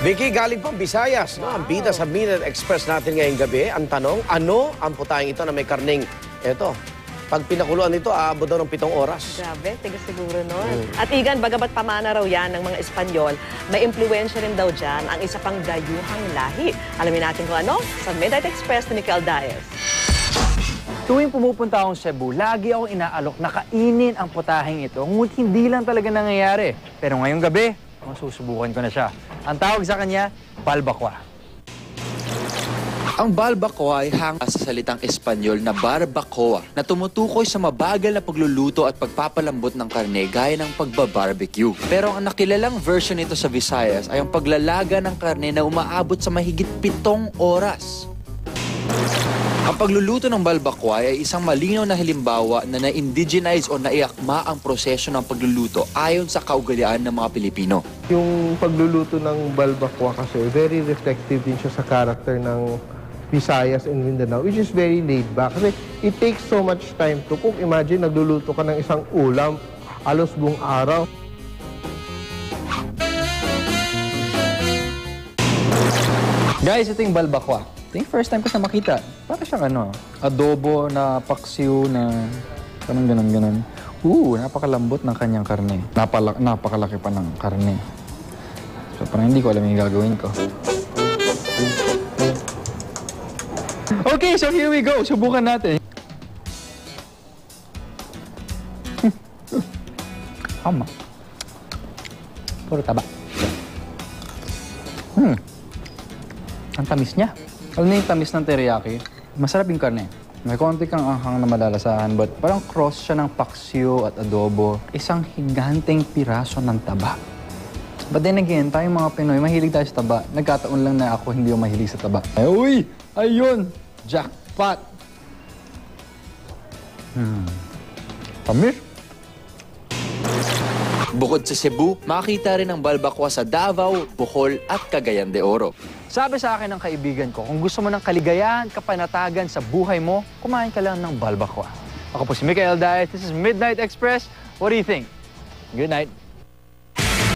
Vicky, galing po Visayas. No? Ang bida sa Minute Express natin ngayong gabi. Ang tanong, ano ang putaing ito na may karning? Eto, pag pinakuluan ito, aabot daw ng pitong oras. Grabe, tigas siguro nun. At Igan, bagamat pamana raw yan ng mga Espanyol, may impluensya rin daw dyan ang isa pang dayuhang lahi. Alamin natin kung ano sa Midnight Express ni Miguel Diaz. Tuwing pumupunta akong Cebu, lagi akong inaalok na kainin ang putaheng ito. Ngunit hindi lang talaga nangyayari. Pero ngayong gabi, masusubukan ko na siya. Ang tawag sa kanya, balbakwa. Ang balbacoa ay hanga sa salitang Espanyol na barbacoa na tumutukoy sa mabagal na pagluluto at pagpapalambot ng karne gaya ng pagbabarbecue. Pero ang nakilalang version nito sa Visayas ay ang paglalaga ng karne na umaabot sa mahigit pitong oras. Ang pagluluto ng balbacoa ay isang malinaw na halimbawa na na-indigenize o naiakma ang proseso ng pagluluto ayon sa kaugalian ng mga Pilipino. Yung pagluluto ng balbakwa kasi, very reflective din siya sa character ng Visayas and Mindanao, which is very laid back. Kasi it takes so much time to cook. Imagine, nagluluto ka ng isang ulam, alos buong araw. Guys, ito yung balbakwa. Ito yung first time ko siya makita. Para siyang ano, adobo na paksiw na ganun, ganun, ganun. Oo, napakalambot ng kanyang karne. Napala, napakalaki pa ng karne. So parang hindi ko alam yung gagawin ko. Okay, so here we go. Subukan natin. Hama. Puro taba. Hmm. Ang tamis niya. Alam niyo yung tamis ng teriyaki? Masarap yung karne. May konti kang anghang na malalasahan, but parang cross siya ng paksiw at adobo. Isang higanteng piraso ng taba. But then again, tayong mga Pinoy, mahilig tayo sa taba. Nagkataon lang na ako hindi yung mahilig sa taba. Ay, uy! Ayun! Jackpot! Hmm. Tamis? Bukod sa Cebu, makita rin ang balbacoa sa Davao, Bohol at Cagayan de Oro. Sabi sa akin ng kaibigan ko, kung gusto mo ng kaligayahan, kapanatagan sa buhay mo, kumain ka lang ng balbakwa. Ako po si Mikael Diaz. This is Midnight Express. What do you think? Good night.